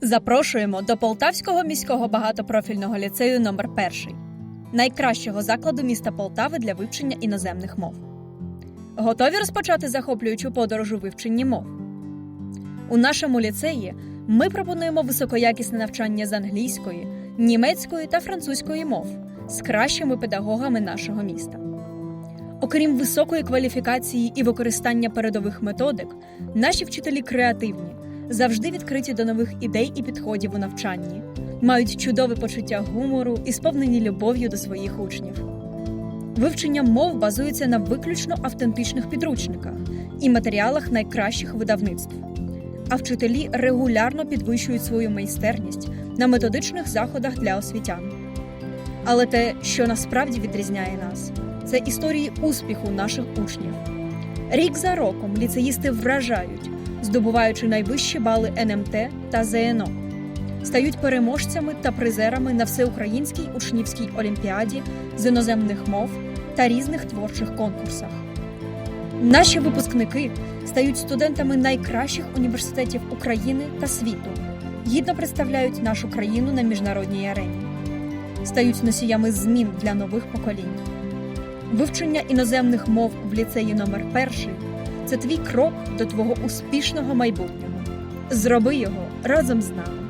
Запрошуємо до Полтавського міського багатопрофільного ліцею номер 1 найкращого закладу міста Полтави для вивчення іноземних мов. Готові розпочати захоплюючу подорож у вивченні мов? У нашому ліцеї ми пропонуємо високоякісне навчання з англійської, німецької та французької мов з кращими педагогами нашого міста. Окрім високої кваліфікації і використання передових методик, наші вчителі креативні, завжди відкриті до нових ідей і підходів у навчанні, мають чудове почуття гумору і сповнені любов'ю до своїх учнів. Вивчення мов базується на виключно автентичних підручниках і матеріалах найкращих видавництв. А вчителі регулярно підвищують свою майстерність на методичних заходах для освітян. Але те, що насправді відрізняє нас, це історії успіху наших учнів. Рік за роком ліцеїсти вражають, здобуваючи найвищі бали НМТ та ЗНО, стають переможцями та призерами на всеукраїнській учнівській олімпіаді з іноземних мов та різних творчих конкурсах. Наші випускники стають студентами найкращих університетів України та світу, гідно представляють нашу країну на міжнародній арені, стають носіями змін для нових поколінь. Вивчення іноземних мов в ліцеї номер 1 це твій крок до твого успішного майбутнього. Зроби його разом з нами.